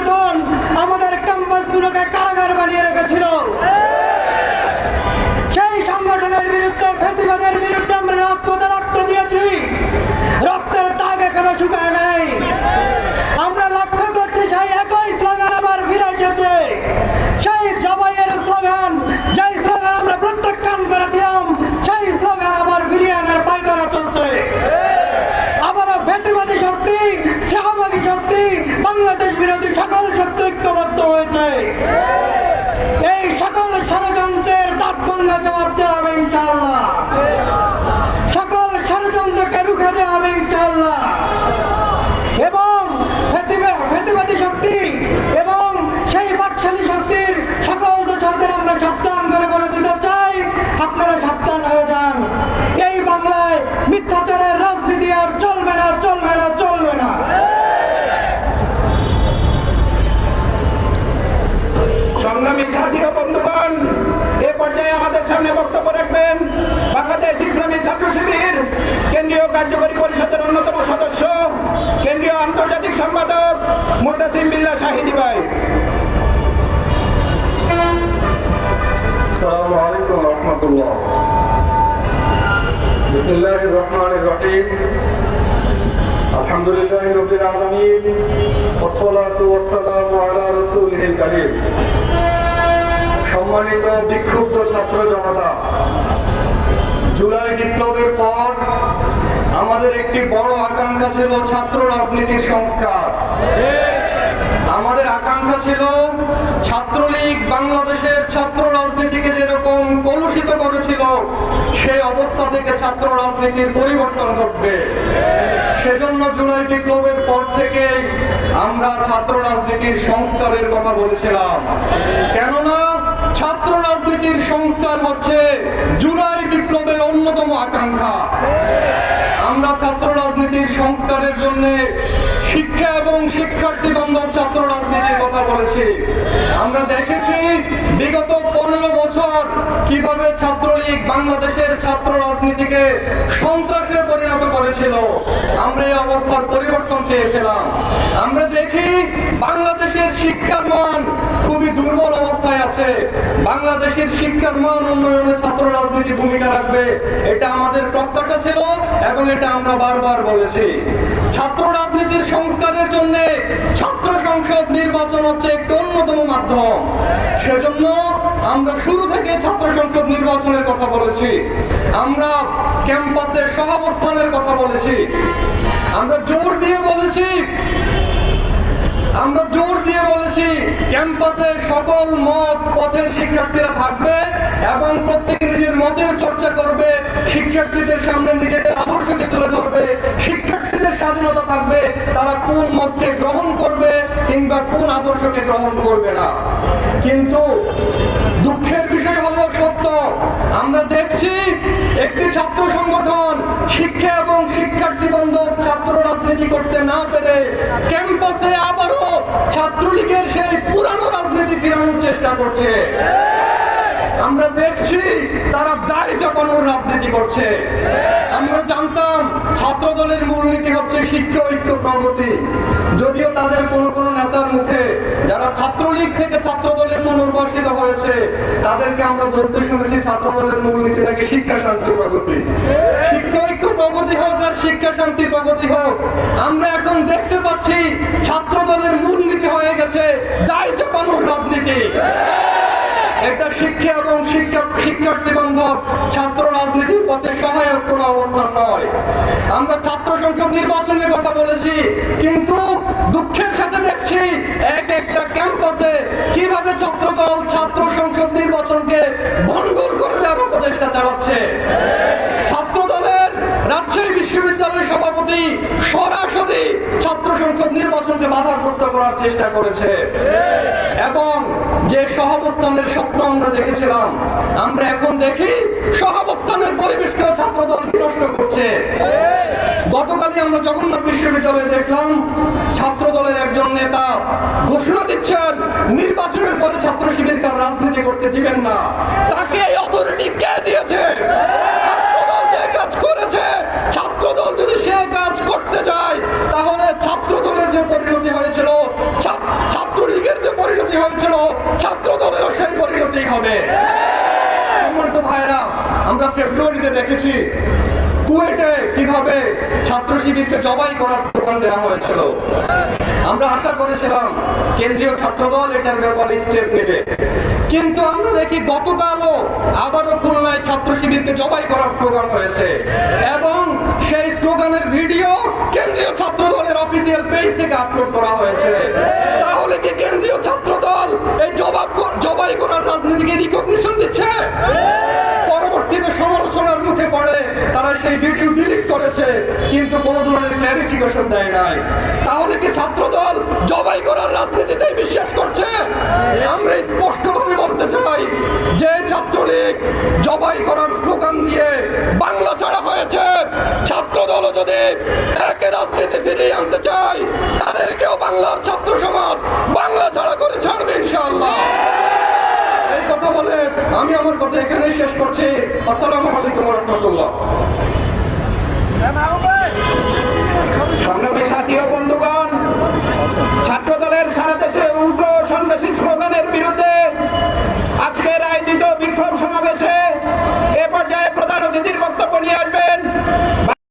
সংগঠন আমাদের ক্যাম্পাসগুলোকে কারাগার বানিয়ে রেখেছিল সেই সংগঠনের বিরুদ্ধে ফেসিবাদের বিরুদ্ধে আমরা রাজপথে রক্ত দিয়েছি রক্তের দাগ এখনও শুকায় নাই আমরা লক্ষ্য করছি সেই একই স্লোগান আবার ফিরে এসেছে সেই জবাইয়ের স্লোগান যেই স্লোগান আমরা প্রত্যাখ্যান করেছিলাম সেই স্লোগান আবার ফিরিয়ে আনার পায়তারা চলছে আবারও ফেসিবাদী শক্তি সহভাগী শক্তি বাংলাদেশ বিরোধী সকল শক্তি ঐক্যবদ্ধ হয়েছে এই সকল ষড়যন্ত্রের بسم الله الرحمن الرحيم الحمد لله رب العالمين والصلاة والسلام على رسوله الكريم সম্মানিত বিক্ষুব্ধ ছাত্র জনতা জুলাই বিপ্লবের পর আমাদের একটি বড় আকাঙ্ক্ষা ছিল ছাত্র রাজনীতির সংস্কার আমাদের আকাঙ্ক্ষা ছিল ছাত্রলীগ বাংলাদেশের থেকে ছাত্র রাজনীতির পরিবর্তন ঘটবে। সেজন্য জুলাই বিপ্লবের পর থেকে আমরা ছাত্র রাজনীতির সংস্কারের কথা বলেছিলাম। কেননা ছাত্র রাজনীতির সংস্কার হচ্ছে জুলাই বিপ্লবের অন্যতম আকাঙ্ক্ষা। আমরা ছাত্র রাজনীতির সংস্কারের জন্য শিক্ষা এবং শিক্ষার্থী বান্ধব ছাত্র রাজনীতির কথা বলেছি। আমরা দেখেছি বিগত পনেরো বছর কীভাবে ছাত্রলীগ বাংলাদেশের ছাত্র রাজনীতিকে সন্ত্রাসে পরিণত করেছিল। আমরা এই অবস্থার পরিবর্তন চেয়েছিলাম। আমরা দেখি বাংলাদেশের শিক্ষার মান খুবই দুর্বল অবস্থায় আছে। বাংলাদেশের শিক্ষার মান উন্নয়নে ছাত্র রাজনীতি ভূমিকা রাখবে, এটা আমাদের প্রত্যাশা ছিল এবং এটা আমরা বারবার বলেছি। ছাত্র রাজনীতির সংস্কারের জন্য ছাত্র সংসদ নির্বাচন হচ্ছে একটি অন্যতম মাধ্যম। সেজন্য আমরা শুরু থেকে ছাত্র সংসদ নির্বাচনের কথা বলেছি। আমরা ক্যাম্পাসে সহাবস্থানের কথা বলেছি। আমরা জোর দিয়ে বলেছি। আমরা জোর দিয়ে বলেছি ক্যাম্পাসে সকল মত পথের শিক্ষার্থীরা থাকবে এবং প্রত্যেকে নিজের মতের চর্চা করবে, শিক্ষার্থীদের সামনে নিজেদের আদর্শকে তুলে ধরবে, শিক্ষার্থীদের স্বাধীনতা থাকবে, তারা কোন মতকে গ্রহণ করবে কিংবা কোন আদর্শকে গ্রহণ করবে না। কিন্তু দুঃখের বিষয় হলো সত্য, আমরা দেখছি একটি ছাত্র সংগঠন শিক্ষা রাজনীতি করতে না পেরে ক্যাম্পাসে আবারও ছাত্রলীগের সেই পুরানো রাজনীতি ফেরানোর চেষ্টা করছে। আমরা দেখছি তারা দায় চাপানোর রাজনীতি করছে। আমরা জানতাম ছাত্র দলের মূলনীতি হচ্ছে শিক্ষা ঐক্য প্রগতি। যদিও তাদের কোন কোন নেতার মুখে যারা ছাত্রলীগ থেকে ছাত্র দলের পুনর্বাসিত হয়েছে, তাদেরকে আমরা বলতে শুনেছি ছাত্র দলের মূলনীতি নাকি শিক্ষা শান্তি প্রগতি। শিক্ষা আর শিক্ষা শান্তি প্রগতি হোক, আমরা এখন দেখতে পাচ্ছি ছাত্র দলের মূলনীতি হয়ে গেছে দায় চাপানোর রাজনীতি। এটা শিক্ষা এবং শিক্ষা শিক্ষার্থী বান্ধব ছাত্র রাজনীতির পথে সহায়ক কোনো অবস্থান নয়। আমরা ছাত্র সংসদ নির্বাচনের কথা বলেছি, কিন্তু দুঃখের সাথে দেখছি এক একটা ক্যাম্পাসে কীভাবে ছাত্রদল ছাত্র সংসদ নির্বাচনকে ভণ্ডুর করে দেওয়ার প্রচেষ্টা চালাচ্ছে। বিশ্ববিদ্যালয়ের সভাপতি সরাসরি ছাত্র সংসদ নির্বাচনকে বাধাগ্রস্ত করার চেষ্টা করেছে। এবং যে সহাবস্থানের স্বপ্ন আমরা দেখেছিলাম, আমরা এখন দেখি সহাবস্থানের পরিবেশকেও ছাত্রদল বিনষ্ট করছে। গতকালই আমরা জগন্নাথ বিশ্ববিদ্যালয়ে দেখলাম ছাত্র দলের একজন নেতা ঘোষণা দিচ্ছেন, নির্বাচনের পরে ছাত্র শিবিরকার রাজনীতি করতে দিবেন না। তাকে এই অথরিটি কে দিয়েছে? ছাত্রদল যে কাজ করেছে ছাত্রদল যদি সে কাজ করতে যায়, তাহলে ছাত্র দলের যে পরিণতি হয়েছিল ছা- যে পরিণতি হয়েছিল ছাত্র দলেরও সেই পরিণতি হবে। ভাইরা আমরা ফেব্রুয়ারিতে দেখেছি, কুয়েটে কীভাবে ছাত্র শিবিরকে জবাই করার স্লোগান দেওয়া হয়েছিল। আমরা আশা করেছিলাম, কেন্দ্রীয় ছাত্র দল এটার ব্যাপারে স্টেপ নেবে। কিন্তু আমরা দেখি গতকালও আবারও খুলনায় ছাত্র শিবিরকে জবাই করার স্লোগান হয়েছে। এবং সেই স্লোগানের ভিডিও কেন্দ্রীয় ছাত্র দলের অফিসিয়াল পেজ থেকে আপলোড করা হয়েছে। তাহলে কি কেন্দ্রীয় ছাত্র দল এই জবাব জবাই করার রাজনীতিকে রিকগনিশন দিচ্ছে? পরবর্তীতে তারা সেই ভিডিও ডিলিট করেছে, কিন্তু কোনো ধরনের ক্ল্যারিফিকেশন দেয় নাই। তাহলে কি ছাত্র দল জবাই করার রাজনীতিতেই বিশ্বাস করছে? আমরা স্পষ্টভাবে বলতে চাই, যে ছাত্রলীগ জবাই করার স্লোগান দিয়ে বাংলা ছাড়া হয়েছে ছাত্র দল যদি একে রাজনীতি ফিরিয়ে আনতে চায়, তাদেরকেও বাংলার ছাত্র সমাজ বাংলা ছাড়া আমি আমার কথা এখানেই শেষ করছি। আসসালাম আলাইকুম রহমতুল্লাহ। সংগ্রামী সাথী ও বন্ধুগণ ছাত্র দলের সারা দেশে উগ্র সন্ন্যাসী স্লোগানের বিরুদ্ধে